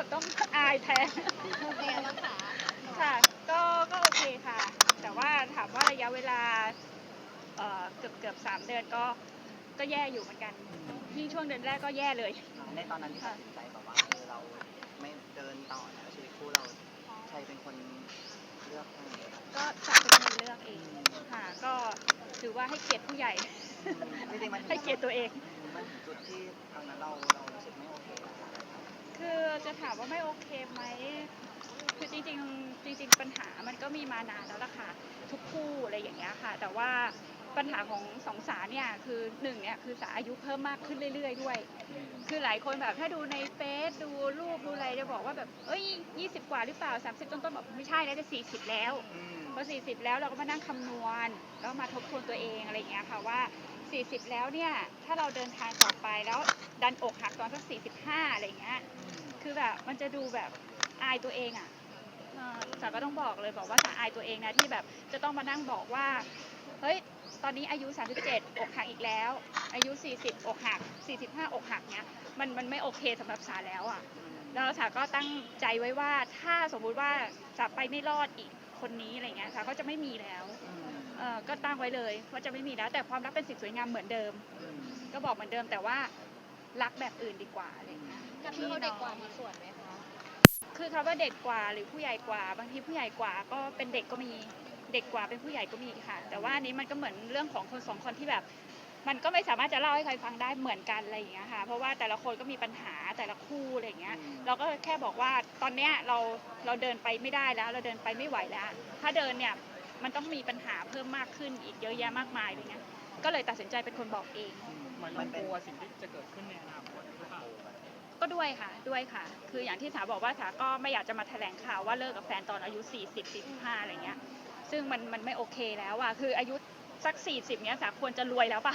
แบบต้องอายแทนเป็นไงบ้างคะค่ะ ก็ก็โอเคค่ะ แต่ว่าถามว่าระยะเวลาเอ่อเกือบเกือบสามเดือนก็ก็แย่อยู่เหมือนกันยิ่งช่วงเดือนแรกก็แย่เลย ในตอนนั้นที่ตัดสินใจแบบว่าเออเราไม่เดินต่อนะชีวิตคู่เราใครเป็นคนเลือกให้ครับก็จะเป็นคนเลือกเองค่ะ ก็ถือว่าให้เกียรติผู้ใหญ่ จริงๆมันให้เกียรติตัวเอง มันถึงจุดที่ตอนนั้นเราเรารู้สึกไม่โอเคแล้ว คือจะถามว่าไม่โอเคไหมคือจริงๆจริง ๆ ปัญหามันก็มีมานานแล้วล่ะค่ะทุกคู่อะไรอย่างเงี้ยค่ะ แต่ว่าปัญหาของสองสาเนี่ยคือหนึ่งเนี่ยคือสาอายุเพิ่มมากขึ้นเรื่อย ๆ ด้วย คือหลายคนแบบถ้าดูในเฟซดูรูปดูอะไรจะบอกว่าแบบเอ้ย20กว่าหรือเปล่า30ต้นๆบอกไม่ใช่แล้วจะ40แล้ว พอ 40 แล้วเราก็มานั่งคำนวณ แล้วมาทบทวนตัวเองอะไรอย่างเงี้ยค่ะว่า 40 แล้วเนี่ย ถ้าเราเดินทางต่อไปแล้วดันอกหักตอนสัก 45 อะไรอย่างเงี้ย คือแบบมันจะดูแบบอายตัวเองอะเอ่อสาก็ต้องบอกเลยบอกว่าสาอายตัวเองนะที่แบบจะต้องมานั่งบอกว่า เฮ้ย ตอนนี้อายุ 37 อกหักอีกแล้ว อายุ 40 อกหัก 45 อกหักเนี้ย มันมันไม่โอเคสำหรับสาแล้วอะ แล้วสาก็ตั้งใจไว้ว่าถ้าสมมุติว่าสาไปไม่รอดอีก คนนี้อะไรเงี้ยสาก็จะไม่มีแล้วอืมเออก็ตั้งไว้เลยว่าจะไม่มีแล้ว แต่ความรักเป็นสิ่งสวยงามเหมือนเดิมอืมก็บอกเหมือนเดิมแต่ว่ารักแบบอื่นดีกว่าอะไรเงี้ยกับที่เขาเด็กกว่ามีส่วนไหมคะคือคำว่าเด็กกว่าหรือผู้ใหญ่กว่า บางทีผู้ใหญ่กว่าก็เป็นเด็กก็มีเด็กกว่าเป็นผู้ใหญ่ก็มีค่ะ แต่ว่าอันนี้มันก็เหมือนเรื่องของคนสองคนที่แบบ มันก็ไม่สามารถจะเล่าให้ใครฟังได้เหมือนกันอะไรอย่างเงี้ยค่ะเพราะว่าแต่ละคนก็มีปัญหาแต่ละคู่อะไรอย่างเงี้ย เราก็แค่บอกว่าตอนเนี้ยเราเราเดินไปไม่ได้แล้ว เราเดินไปไม่ไหวแล้ว ถ้าเดินเนี่ยมันต้องมีปัญหาเพิ่มมากขึ้นอีกเยอะแยะมากมายอะไรเงี้ยก็เลยตัดสินใจเป็นคนบอกเองเหมือนเรากลัวสิ่งที่จะเกิดขึ้นในอนาคตหรือเปล่าก็ด้วยค่ะด้วยค่ะ คืออย่างที่สาบอกว่าสาก็ไม่อยากจะมาแถลงข่าวว่าเลิกกับแฟนตอนอายุ 40 45อะไรเงี้ย ซึ่งมันมันไม่โอเคแล้วอะคืออายุ สัก 40เนี้ยสาควรจะรวยแล้วปะ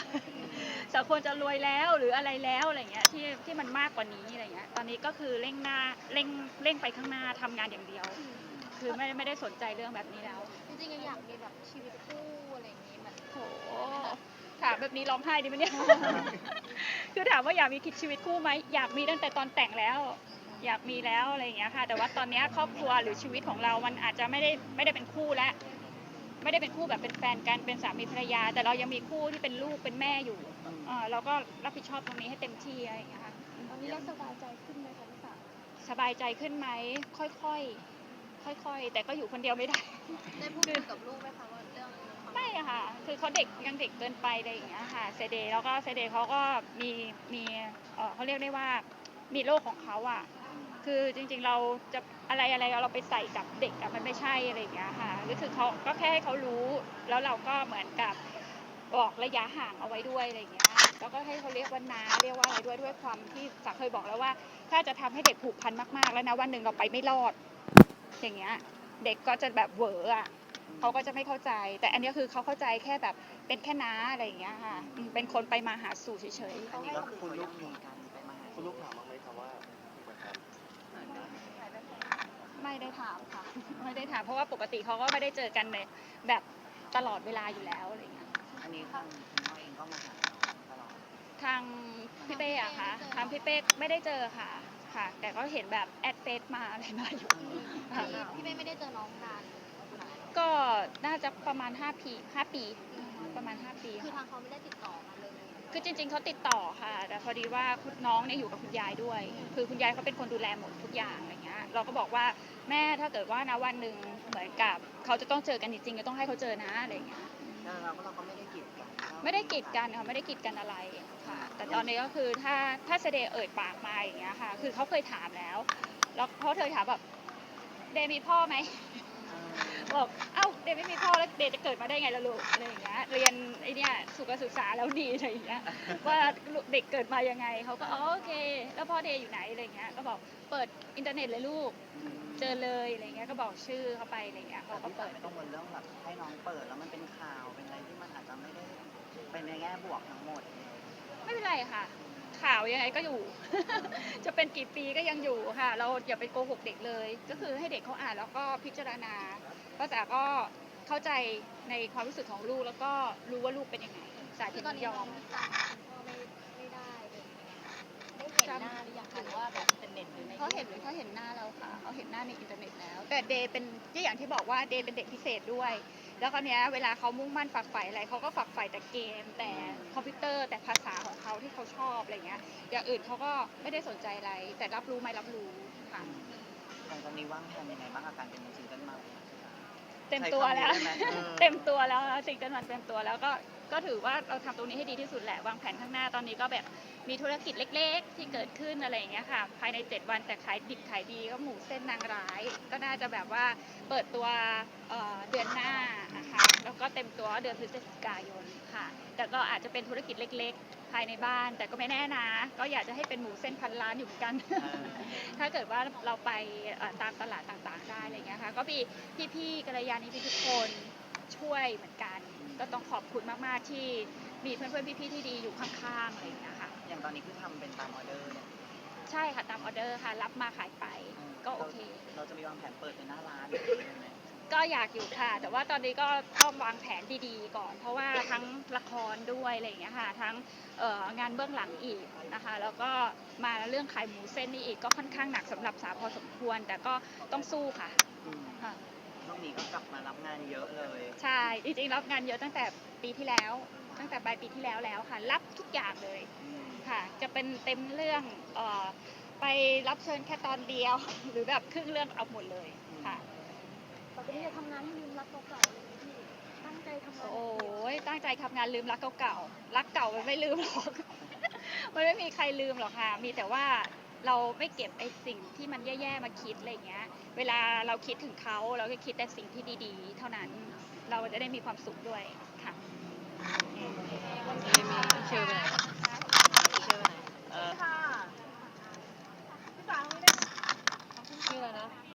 สาควรจะรวยแล้วหรืออะไรแล้วอะไรเงี้ยที่ที่มันมากกว่านี้อะไรเงี้ยตอนนี้ก็คือเร่งหน้าเร่งเร่งไปข้างหน้าทำงานอย่างเดียว คือไม่ไม่ได้สนใจเรื่องแบบนี้แล้วจริงๆยังอยากมีแบบชีวิตคู่อะไรอย่างนี้มันโหถามแบบนี้ร้องไห้ดีไหมเนี่ย คือถามว่าอยากมีคิดชีวิตคู่ไหมอยากมีตั้งแต่ตอนแต่งแล้ว อยากมีแล้วอะไรอย่างเงี้ยค่ะ แต่ว่าตอนเนี้ยครอบครัวหรือชีวิตของเรา มันอาจจะไม่ได้ไม่ได้เป็นคู่แล้ว ไม่ได้เป็นคู่แบบเป็นแฟนกันเป็นสามีภรรยา แต่เรายังมีคู่ที่เป็นลูกเป็นแม่อยู่เออเราก็รับผิดชอบตรงนี้ให้เต็มที่อะไรอย่างเงี้ยค่ะตอนนี้เราสบายใจขึ้นไหมคะพี่สาวสบายใจขึ้นไหมค่อยๆค่อยๆ แต่ก็อยู่คนเดียวไม่ได้ ได้พูดคุยกับลูกไหมคะว่าเรื่องความไม่อะค่ะ คือเขาเด็กยังเด็กเกินไปอะไรอย่างเงี้ยค่ะเซเดย์แล้วก็เซเดย์เขาก็มีมีเออเขาเรียกได้ว่ามีโลกของเขาอะ คือจริงๆเราจะอะไรอะไรเราไปใส่กับเด็กอะมันไม่ใช่อะไรอย่างเงี้ยค่ะหรือคือเขาก็แค่ให้เขารู้แล้วเราก็เหมือนกับบอกระยะห่างเอาไว้ด้วยอะไรอย่างเงี้ยแล้วก็ให้เขาเรียกว่านาเรียกว่าอะไรด้วยด้วยความที่สักเคยบอกแล้วว่า ถ้าจะทำให้เด็กผูกพันมากๆแล้วนะวันหนึ่งเราไปไม่รอด อย่างเงี้ยเด็กก็จะแบบเหวออะเขาก็จะไม่เข้าใจ แต่อันเนี้ยคือเขาเข้าใจแค่แบบเป็นแค่น้าอะไรอย่างเงี้ยค่ะอืมเป็นคนไปมาหาสู่เฉยอันนี้ก็คือคุณลูกมีการไปมาหาคุณลูกถามบ้างไหมครับว่าเหมือนกันๆ ไม่ได้ถามค่ะ ไม่ได้ถามเพราะว่าปกติเขาก็ไม่ได้เจอกันในแบบตลอดเวลาอยู่แล้วอะไรเงี้ยอันนี้ทางคุณพ่อเองก็มาหาเราตลอดทางพี่เป้อะค่ะทางพี่เป้ไม่ได้เจอค่ะ ค่ะ แต่ก็เห็นแบบแอดเฟซมาอะไรมาอยู่ค่ะ พี่พี่เมย์ไม่ได้เจอน้องนานค่ะก็น่าจะประมาณ 5 ปี 5 ปี ประมาณ 5 ปีคือค่ะทางเขาไม่ได้ติดต่อมาเลย คือจริง ๆเขาติดต่อค่ะ แต่พอดีว่าคุณน้องเนี่ยอยู่กับคุณยายด้วย คือคุณยายเขาเป็นคนดูแลหมดทุกอย่างอะไรเงี้ย เราก็บอกว่าแม่ถ้าเกิดว่านะวันหนึ่งเหมือนกับเขาจะต้องเจอกันจริงๆก็ต้องให้เขาเจอนะอะไรเงี้ยแล้วเราก็เราก็ไม่ได้กีดกันไม่ได้กีดกันค่ะไม่ได้กีดกันอะไรค่ะ แต่ตอนนี้ก็คือถ้าถ้าเสเดย์เอ่ยปากมาอย่างเงี้ยค่ะ คือเขาเคยถามแล้ว แล้วเพราะเธอถามแบบเดย์มีพ่อไหม บอกเอ้าเดย์ไม่มีพ่อแล้วเดย์จะเกิดมาได้ไงล่ะลูกอะไรอย่างเงี้ยเรียนไอเนี้ยสุขศึกษาแล้วดีอะไรอย่างเงี้ยว่าเด็กเกิดมายังไงเขาก็อ๋อโอเค แล้วพ่อเดย์อยู่ไหนอะไรเงี้ยก็บอกเปิดอินเทอร์เน็ตเลยลูกเจอเลยอะไรเงี้ยก็บอกชื่อเขาไปอะไรเงี้ยเขาแต่ก็พี่สาเปิวดไม่ต้องวนเรื่องแบบให้น้องเปิดแล้วมันเป็นข่าวเป็นอะไรที่มันอาจจะไม่ได้เป็นในแง่บวกทั้งหมด ไม่เป็นไรค่ะ ข่าวยังไงก็อยู่ จะเป็นกี่ปีก็ยังอยู่ค่ะ เราอย่าไปโกหกเด็กเลย ก็คือให้เด็กเขาอ่านแล้วก็พิจารณาภาษาก็เข้าใจในความรู้สึกของลูกแล้วก็รู้ว่าลูกเป็นยังไง สาคืธิอตตอนนินี้ยน้อมงจำพ่อไม่ไม่ได้เลยได้เห็นหน้าหรือยังคะหรือว่าแบบเป็นเน็ตหรือในเขาเห็นเขาเห็นหน้าเราค่ะเขาเห็นหน้าในอินเทอร์เน็ตแล้ว แต่เดย์เป็นก็อย่างที่บอกว่าเดย์เป็นเด็กพิเศษด้วย แล้วคราวเนี้ยเวลาเขามุ่งมั่นฝักใฝ่อะไรเขาก็ฝักใฝ่แต่เกม แต่คอมพิวเตอร์แต่ภาษาของเขาที่เขาชอบอะไรเงี้ยอย่างอื่นเขาก็ไม่ได้สนใจอะไร แต่รับรู้ไหมรับรู้ค่ะหลังจากนี้ว่างแผนยังไงบ้างกับการเป็นซิงเกิลมัมเต็มตัวแล้วใช้คำนี้ได้ไหมเออเต็มตัวแล้วซิงเกิลวันเต็มตัวแล้วก็ ก็ถือว่าเราทำตรงนี้ให้ดีที่สุดแหละวางแผนข้างหน้าตอนนี้ก็แบบมีธุรกิจเล็ก ๆ ที่เกิดขึ้นอะไรอย่างเงี้ยค่ะ ภายใน 7 วันแต่ขายดิบขายดีก็หมูเส้นนางร้าย ก็น่าจะแบบว่าเปิดตัวเเดือนหน้านะคะแล้วก็เต็มตัวเดือนพฤศจิกายนค่ะ แต่ก็อาจจะเป็นธุรกิจเล็ก ๆ ภายในบ้าน แต่ก็ไม่แน่นะ ก็อยากจะให้เป็นหมูเส้นพันล้านอยู่เหมือนกัน ถ้าเกิดว่าเราไปตามตลาดต่างๆได้อะไรเงี้ยค่ะ ก็มีพี่ๆกัลยาณมิตรทุกคนช่วยเหมือนกัน ก็ต้องขอบคุณมากๆที่มีเพื่อนๆพี่ๆที่ดีอยู่ข้างๆอะไรอย่างเงี้ยค่ะ อย่างตอนนี้คือทำเป็นตามออเดอร์เนี่ยใช่ค่ะตามออเดอร์ค่ะ รับมาขายไปก็โอเค เราจะมีวางแผนเปิดเป็นหน้าร้านหรืออะไรไหมก็อยากอยู่ค่ะ แต่ว่าตอนนี้ก็ต้องวางแผนดีๆ ก่อน เพราะว่าทั้งละครด้วยอะไรอย่างเงี้ยค่ะ ทั้งเอ่องานเบื้องหลังอีกนะคะ แล้วก็มาเรื่องขายหมูเส้นนี่อีกก็ค่อนข้างหนักสำหรับสาวพอสมควร แต่ก็ต้องสู้ค่ะอืม ค่ะช่ วงนี้ก็กลับมารับงานเยอะเลยใช่จริงๆรับงานเยอะตั้งแต่ปีที่แล้ว ตั้งแต่ปลายปีที่แล้วแล้วค่ะ รับทุกอย่างเลยอืมค่ะ จะเป็นเต็มเรื่องเอ่อไปรับเชิญแค่ตอนเดียว หรือแบบครึ่งเรื่องเอาหมดเลยค่ะ ต่อไปนี้จะทำงานให้ลืมรักเก่าๆเลยไหมพี่ ตั้งใจทำงานโอ้ยตั้งใจทำงานลืมรักเก่าๆ รักเก่ามันไม่ลืมหรอก มันไม่มีใครลืมหรอกค่ะ มีแต่ว่า เราไม่เก็บไอ้สิ่งที่มันแย่ๆมาคิดอะไรเงี้ย เวลาเราคิดถึงเขาเราก็คิดแต่สิ่งที่ดีๆ เท่านั้น เราจะได้มีความสุขด้วยค่ะเชื่อไหมเชื่อไหมเออค่ะพี่สาวชื่ออะไรนะ